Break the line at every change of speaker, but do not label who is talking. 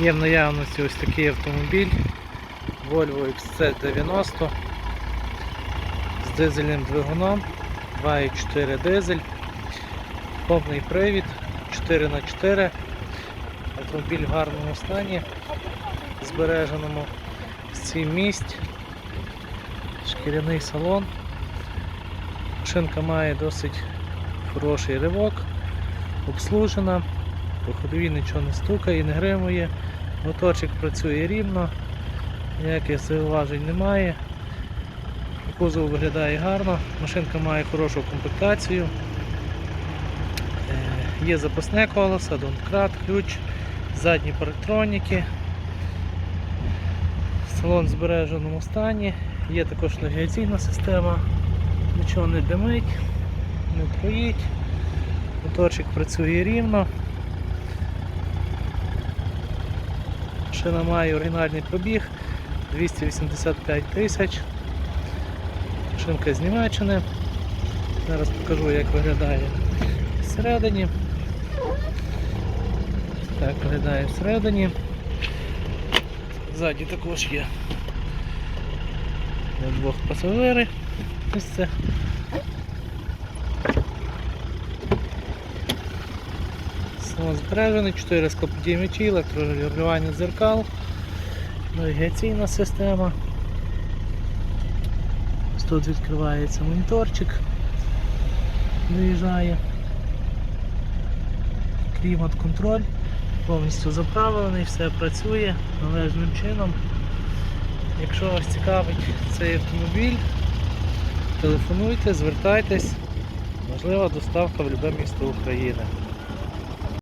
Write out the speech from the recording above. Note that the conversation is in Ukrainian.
Є в наявності ось такий автомобіль Volvo XC90 з дизельним двигуном 2.4 дизель, повний привід 4х4. Автомобіль в гарному стані, збереженому 7 місць, шкіряний салон. Машинка має досить хороший ривок, обслужена, по ходові нічого не стукає, не гримує, моторчик працює рівно, ніяких зауважень немає. Кузов виглядає гарно, машинка має хорошу комплектацію. Е, Є запасне колесо, донкрат, ключ, задні парктроніки. Салон в збереженому стані, є також навігаційна система, нічого не димить, не троїть, моторчик працює рівно. Машина має оригінальний пробіг 285 тисяч. Машинка з Німеччини. Зараз покажу як виглядає всередині. Так виглядає всередині. Ззаді також є двох пасажири. Ось це. Салон збережений, 4 склоподіймачі, електрорегулювання дзеркал, навігаційна система. Тут відкривається моніторчик, виїжджає. Клімат-контроль, повністю заправлений, все працює належним чином. Якщо вас цікавить цей автомобіль, телефонуйте, звертайтесь, можлива доставка в будь-яке місто України.